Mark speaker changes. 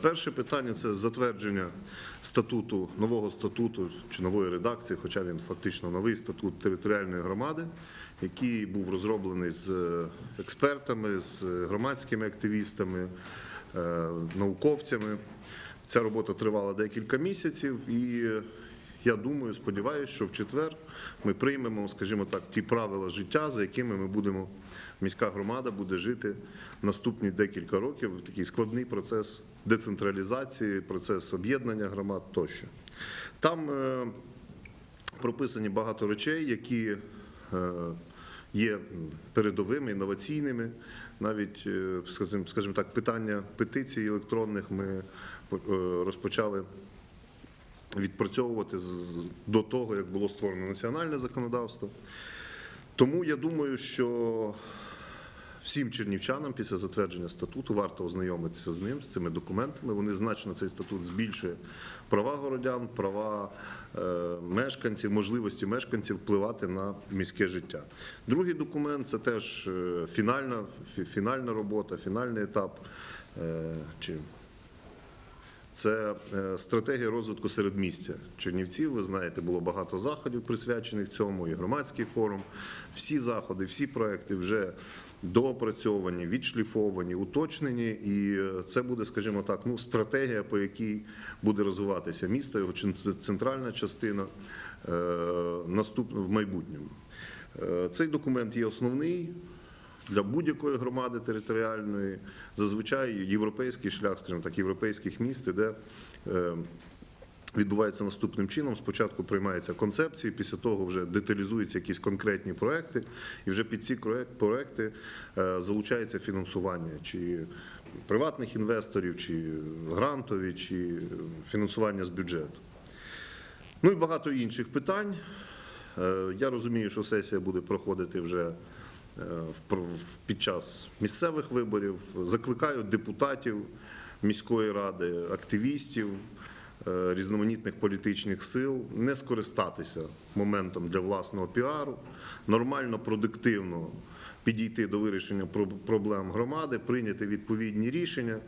Speaker 1: Перше питання це затвердження статуту, нового статуту чи нової редакції, хоча він фактично новий статут територіальної громади, який був розроблений з експертами, з громадськими активістами, е, науковцями. Ця робота тривала декілька місяців, і я думаю, сподіваюся, що в четвер ми приймемо, скажімо так, ті правила життя, за якими ми будемо, міська громада буде жити наступні декілька років. Такий складний процес децентралізації, процес об'єднання громад тощо. Там е, прописані багато речей, які е, є передовими, інноваційними. Навіть, е, скажімо, так, питання петицій електронних ми розпочали відпрацьовувати до того, як було створено національне законодавство. Тому я думаю, що всім чернівчанам після затвердження статуту варто ознайомитися з ним, з цими документами. Вони значно цей статут збільшує права городян, права е, мешканців, можливості мешканців впливати на міське життя. Другий документ це теж е, фінальна, фінальна робота, фінальний етап. е, чи це е, стратегія розвитку середмістя Чернівців. Ви знаєте, було багато заходів присвячених цьому, і громадський форум. Всі заходи, всі проекти вже доопрацьовані, відшліфовані, уточнені. І е, це буде, скажімо так, ну стратегія, по якій буде розвиватися місто, його центральна частина е, наступно в майбутньому. Цей документ є основний для будь-якої громади територіальної, зазвичай європейський шлях, скажімо так, європейських міст, де е, відбувається наступним чином. Спочатку приймаються концепції, після того вже деталізуються якісь конкретні проекти, і вже під ці проекти е, залучається фінансування чи приватних інвесторів, чи грантові, чи фінансування з бюджету. Ну і багато інших питань. Е, Я розумію, що сесія буде проходити вже е, під час місцевих виборів. Закликаю депутатів міської ради, активістів, е, різноманітних політичних сил не скористатися моментом для власного піару, нормально, продуктивно підійти до вирішення проб- проблем громади, прийняти відповідні рішення.